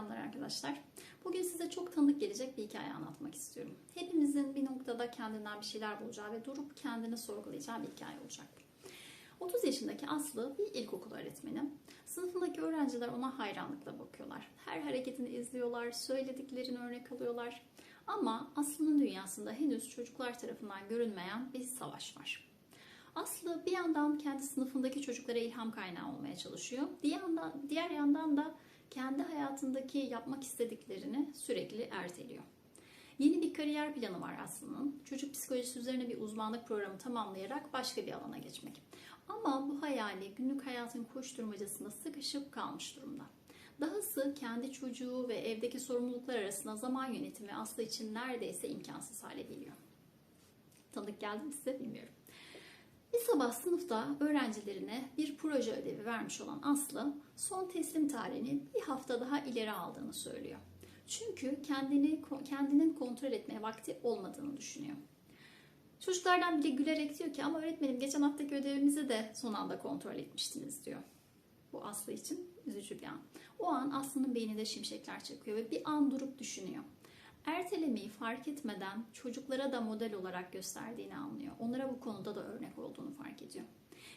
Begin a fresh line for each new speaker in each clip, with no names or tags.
Selamlar arkadaşlar. Bugün size çok tanıdık gelecek bir hikaye anlatmak istiyorum. Hepimizin bir noktada kendinden bir şeyler bulacağı ve durup kendini sorgulayacağı bir hikaye olacak. 30 yaşındaki Aslı bir ilkokul öğretmeni. Sınıfındaki öğrenciler ona hayranlıkla bakıyorlar. Her hareketini izliyorlar, söylediklerini örnek alıyorlar. Ama Aslı'nın dünyasında henüz çocuklar tarafından görünmeyen bir savaş var. Aslı bir yandan kendi sınıfındaki çocuklara ilham kaynağı olmaya çalışıyor. Diğer yandan, diğer yandan da kendi hayatındaki yapmak istediklerini sürekli erteliyor. Yeni bir kariyer planı var Aslı'nın. Çocuk psikolojisi üzerine bir uzmanlık programı tamamlayarak başka bir alana geçmek. Ama bu hayali günlük hayatın koşturmacasında sıkışıp kalmış durumda. Dahası kendi çocuğu ve evdeki sorumluluklar arasında zaman yönetimi Aslı için neredeyse imkansız hale geliyor. Tanıdık geldi mi size bilmiyorum. Bir sabah sınıfta öğrencilerine bir proje ödevi vermiş olan Aslı son teslim tarihini bir hafta daha ileri aldığını söylüyor. Çünkü kendini kendinin kontrol etmeye vakti olmadığını düşünüyor. Çocuklardan biri gülerek diyor ki ama öğretmenim geçen haftaki ödevimizi de son anda kontrol etmiştiniz diyor. Bu Aslı için üzücü bir an. O an Aslı'nın beyninde şimşekler çakıyor ve bir an durup düşünüyor. Ertelemeyi fark etmeden çocuklara da model olarak gösterdiğini anlıyor. Onlara bu konuda da örnek olduğunu fark ediyor.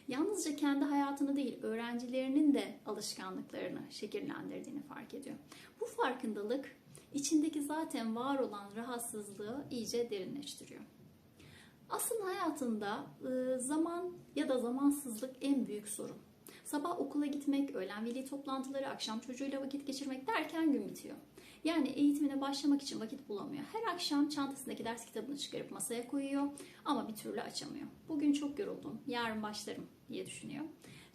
Yalnızca kendi hayatını değil, öğrencilerinin de alışkanlıklarını şekillendirdiğini fark ediyor. Bu farkındalık içindeki zaten var olan rahatsızlığı iyice derinleştiriyor. Aslında hayatında zaman ya da zamansızlık en büyük sorun. Sabah okula gitmek, öğlen veli toplantıları, akşam çocuğuyla vakit geçirmek derken gün bitiyor. Yani eğitimine başlamak için vakit bulamıyor. Her akşam çantasındaki ders kitabını çıkarıp masaya koyuyor ama bir türlü açamıyor. Bugün çok yoruldum, yarın başlarım diye düşünüyor.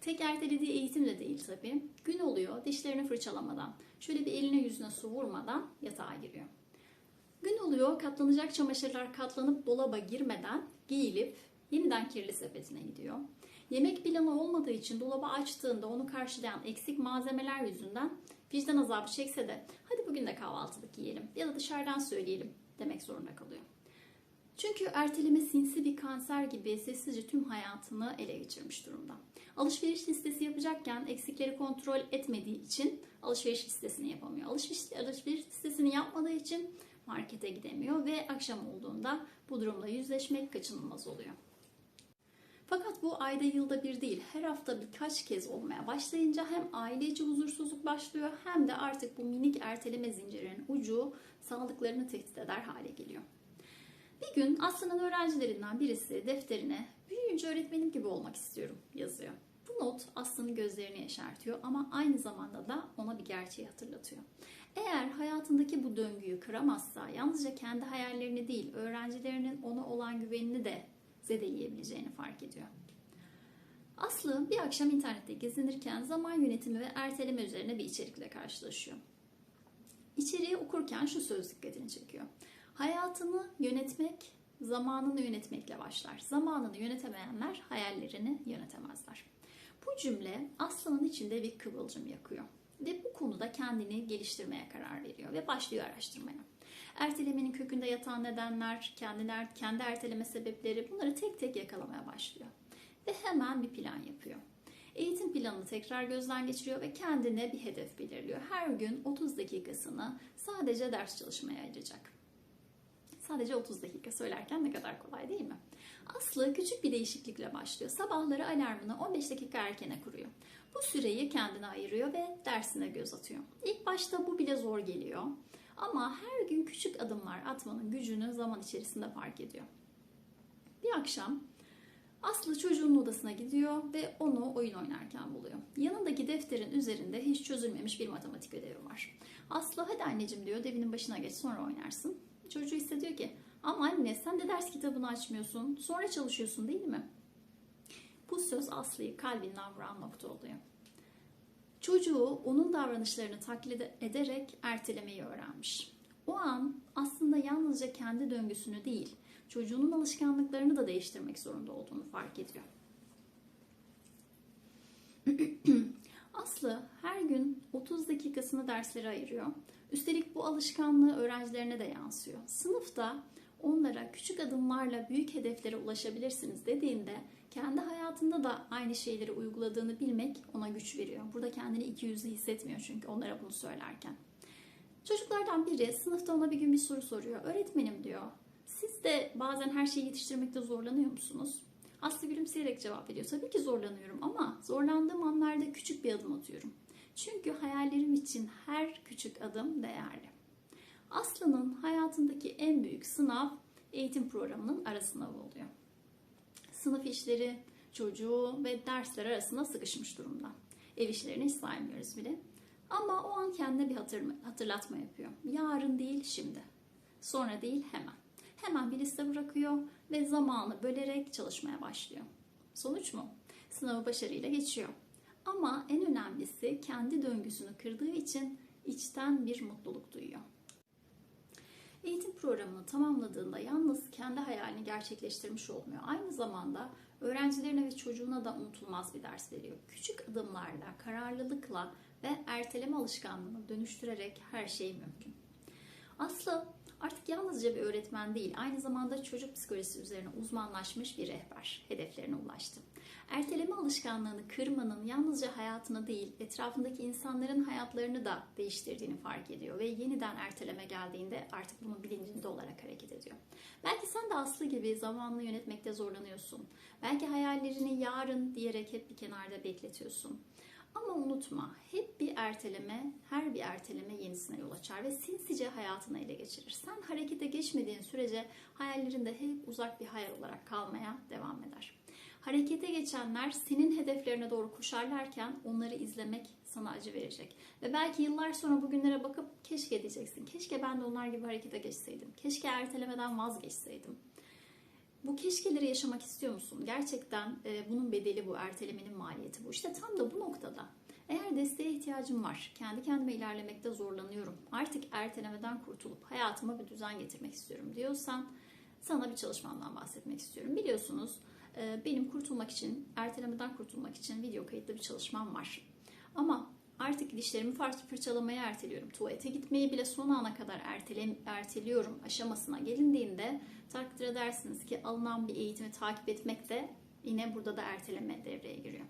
Tek ertelediği eğitim de değil tabii. Gün oluyor, dişlerini fırçalamadan, şöyle bir eline yüzüne su vurmadan yatağa giriyor. Gün oluyor, katlanacak çamaşırlar katlanıp dolaba girmeden giyilip yeniden kirli sepetine gidiyor. Yemek planı olmadığı için dolabı açtığında onu karşılayan eksik malzemeler yüzünden vicdan azabı çekse de hadi bugün de kahvaltılık yiyelim ya da dışarıdan söyleyelim demek zorunda kalıyor. Çünkü erteleme sinsi bir kanser gibi sessizce tüm hayatını ele geçirmiş durumda. Alışveriş listesi yapacakken eksikleri kontrol etmediği için alışveriş listesini yapamıyor. Alışveriş, alışveriş listesini yapmadığı için markete gidemiyor ve akşam olduğunda bu durumla yüzleşmek kaçınılmaz oluyor. Fakat bu ayda yılda bir değil, her hafta birkaç kez olmaya başlayınca hem aile içi huzursuzluk başlıyor hem de artık bu minik erteleme zincirinin ucu sağlıklarını tehdit eder hale geliyor. Bir gün Aslı'nın öğrencilerinden birisi defterine büyüyünce öğretmenim gibi olmak istiyorum yazıyor. Bu not Aslı'nın gözlerini yaşartıyor ama aynı zamanda da ona bir gerçeği hatırlatıyor. Eğer hayatındaki bu döngüyü kıramazsa yalnızca kendi hayallerini değil öğrencilerinin ona olan güvenini de zedeleyebileceğini fark ediyor. Aslı bir akşam internette gezinirken zaman yönetimi ve erteleme üzerine bir içerikle karşılaşıyor. İçeriği okurken şu söz dikkatini çekiyor. Hayatını yönetmek zamanını yönetmekle başlar. Zamanını yönetemeyenler hayallerini yönetemezler. Bu cümle Aslı'nın içinde bir kıvılcım yakıyor ve bu konuda kendini geliştirmeye karar veriyor ve başlıyor araştırmaya. Ertelemenin kökünde yatan nedenler, kendiler, kendi erteleme sebepleri bunları tek tek yakalamaya başlıyor. Ve hemen bir plan yapıyor. Eğitim planını tekrar gözden geçiriyor ve kendine bir hedef belirliyor. Her gün 30 dakikasını sadece ders çalışmaya ayıracak. Sadece 30 dakika söylerken ne kadar kolay değil mi? Aslı küçük bir değişiklikle başlıyor. Sabahları alarmını 15 dakika erkene kuruyor. Bu süreyi kendine ayırıyor ve dersine göz atıyor. İlk başta bu bile zor geliyor. Ama her gün küçük adımlar atmanın gücünü zaman içerisinde fark ediyor. Bir akşam Aslı çocuğun odasına gidiyor ve onu oyun oynarken buluyor. Yanındaki defterin üzerinde hiç çözülmemiş bir matematik ödevi var. Aslı hadi anneciğim diyor devinin başına geç sonra oynarsın. Çocuğu hissediyor ki ama anne sen de ders kitabını açmıyorsun sonra çalışıyorsun değil mi? Bu söz Aslı'yı kalbinden vuran nokta oluyor. Çocuğu onun davranışlarını taklit ederek ertelemeyi öğrenmiş. O an aslında yalnızca kendi döngüsünü değil, çocuğunun alışkanlıklarını da değiştirmek zorunda olduğunu fark ediyor. Aslı her gün 30 dakikasını derslere ayırıyor. Üstelik bu alışkanlığı öğrencilerine de yansıyor. Sınıfta onlara küçük adımlarla büyük hedeflere ulaşabilirsiniz dediğinde kendi hayatında da aynı şeyleri uyguladığını bilmek ona güç veriyor. Burada kendini iki yüzlü hissetmiyor çünkü onlara bunu söylerken. Çocuklardan biri sınıfta ona bir gün bir soru soruyor. Öğretmenim diyor. Siz de bazen her şeyi yetiştirmekte zorlanıyor musunuz? Aslı gülümseyerek cevap veriyor. Tabii ki zorlanıyorum ama zorlandığım anlarda küçük bir adım atıyorum. Çünkü hayallerim için her küçük adım değerli. Aslı'nın hayatındaki en büyük sınav eğitim programının ara sınavı oluyor. Sınıf işleri, çocuğu ve dersler arasında sıkışmış durumda. Ev işlerini hiç saymıyoruz bile. Ama o an kendine bir hatır- hatırlatma yapıyor. Yarın değil şimdi. Sonra değil hemen. Hemen bir liste bırakıyor ve zamanı bölerek çalışmaya başlıyor. Sonuç mu? Sınavı başarıyla geçiyor. Ama en önemlisi kendi döngüsünü kırdığı için içten bir mutluluk duyuyor. Eğitim programını tamamladığında yalnız kendi hayalini gerçekleştirmiş olmuyor. Aynı zamanda öğrencilerine ve çocuğuna da unutulmaz bir ders veriyor. Küçük adımlarla, kararlılıkla ve erteleme alışkanlığını dönüştürerek her şey mümkün. Aslı artık yalnızca bir öğretmen değil, aynı zamanda çocuk psikolojisi üzerine uzmanlaşmış bir rehber. Hedeflerine ulaştı. Erteleme alışkanlığını kırmanın yalnızca hayatını değil, etrafındaki insanların hayatlarını da değiştirdiğini fark ediyor ve yeniden erteleme geldiğinde artık bunun bilincinde olarak hareket ediyor. Belki sen de Aslı gibi zamanını yönetmekte zorlanıyorsun. Belki hayallerini yarın diyerek hep bir kenarda bekletiyorsun. Ama unutma, hep erteleme, her bir erteleme yenisine yol açar ve sinsice hayatını ele geçirir. Sen harekete geçmediğin sürece hayallerinde hep uzak bir hayal olarak kalmaya devam eder. Harekete geçenler senin hedeflerine doğru koşarlarken onları izlemek sana acı verecek. Ve belki yıllar sonra bugünlere bakıp keşke diyeceksin. Keşke ben de onlar gibi harekete geçseydim. Keşke ertelemeden vazgeçseydim. Bu keşkeleri yaşamak istiyor musun? Gerçekten e, bunun bedeli bu, ertelemenin maliyeti bu. İşte tam da bu noktada eğer desteğe ihtiyacım var, kendi kendime ilerlemekte zorlanıyorum, artık ertelemeden kurtulup hayatıma bir düzen getirmek istiyorum diyorsan sana bir çalışmamdan bahsetmek istiyorum. Biliyorsunuz e, benim kurtulmak için, ertelemeden kurtulmak için video kayıtlı bir çalışmam var. Ama artık dişlerimi farklı fırçalamaya erteliyorum. Tuvalete gitmeyi bile son ana kadar ertele, erteliyorum aşamasına gelindiğinde takdir edersiniz ki alınan bir eğitimi takip etmek de yine burada da erteleme devreye giriyor.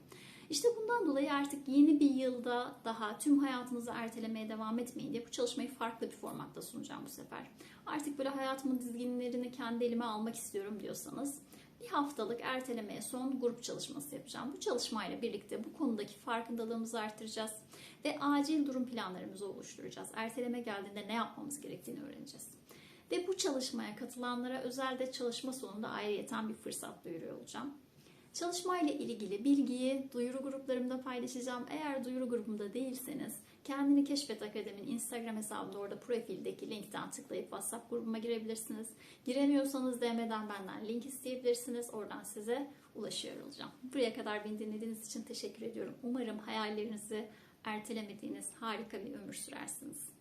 İşte bundan dolayı artık yeni bir yılda daha tüm hayatınızı ertelemeye devam etmeyin diye bu çalışmayı farklı bir formatta sunacağım bu sefer. Artık böyle hayatımın dizginlerini kendi elime almak istiyorum diyorsanız bir haftalık ertelemeye son grup çalışması yapacağım. Bu çalışmayla birlikte bu konudaki farkındalığımızı artıracağız ve acil durum planlarımızı oluşturacağız. Erteleme geldiğinde ne yapmamız gerektiğini öğreneceğiz. Ve bu çalışmaya katılanlara özel de çalışma sonunda ayrıyeten bir fırsat duyuruyor olacağım. Çalışmayla ilgili bilgiyi duyuru gruplarımda paylaşacağım. Eğer duyuru grubumda değilseniz Kendini Keşfet Akademi'nin Instagram hesabında orada profildeki linkten tıklayıp WhatsApp grubuma girebilirsiniz. Giremiyorsanız DM'den benden link isteyebilirsiniz. Oradan size ulaşıyor olacağım. Buraya kadar beni dinlediğiniz için teşekkür ediyorum. Umarım hayallerinizi ertelemediğiniz harika bir ömür sürersiniz.